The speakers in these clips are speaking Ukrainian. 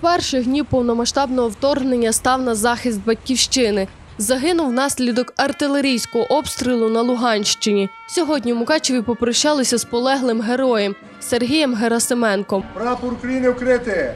перших днів повномасштабного вторгнення став на захист батьківщини. Загинув внаслідок артилерійського обстрілу на Луганщині. Сьогодні в Мукачеві попрощалися з полеглим героєм Сергієм Герасименком. Прапор України вкрити!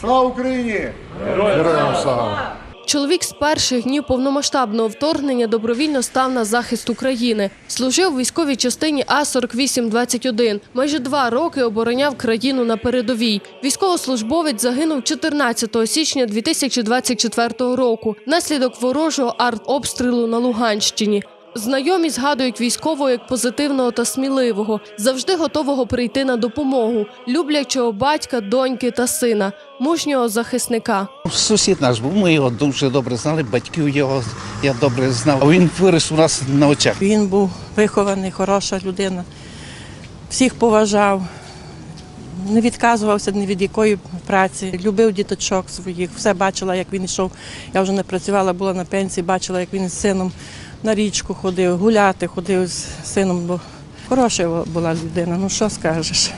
Слава Україні! Героям слава! Чоловік з перших днів повномасштабного вторгнення добровільно став на захист України. Служив у військовій частині А-4821. Майже два роки обороняв країну на передовій. Військовослужбовець загинув 14 січня 2024 року внаслідок ворожого артобстрілу на Луганщині. Знайомі згадують військового як позитивного та сміливого, завжди готового прийти на допомогу, люблячого батька, доньки та сина, мужнього захисника. Сусід наш був, ми його дуже добре знали, батьків його я добре знав. А Він виріс у нас на очах. Він був вихований, хороша людина, всіх поважав, не відказувався ні від якої праці, любив діточок своїх, все бачила, як він йшов. Я вже не працювала, була на пенсії, бачила, як він з сином на річку ходив, гуляти ходив з сином, бо хороша була людина, ну що скажеш.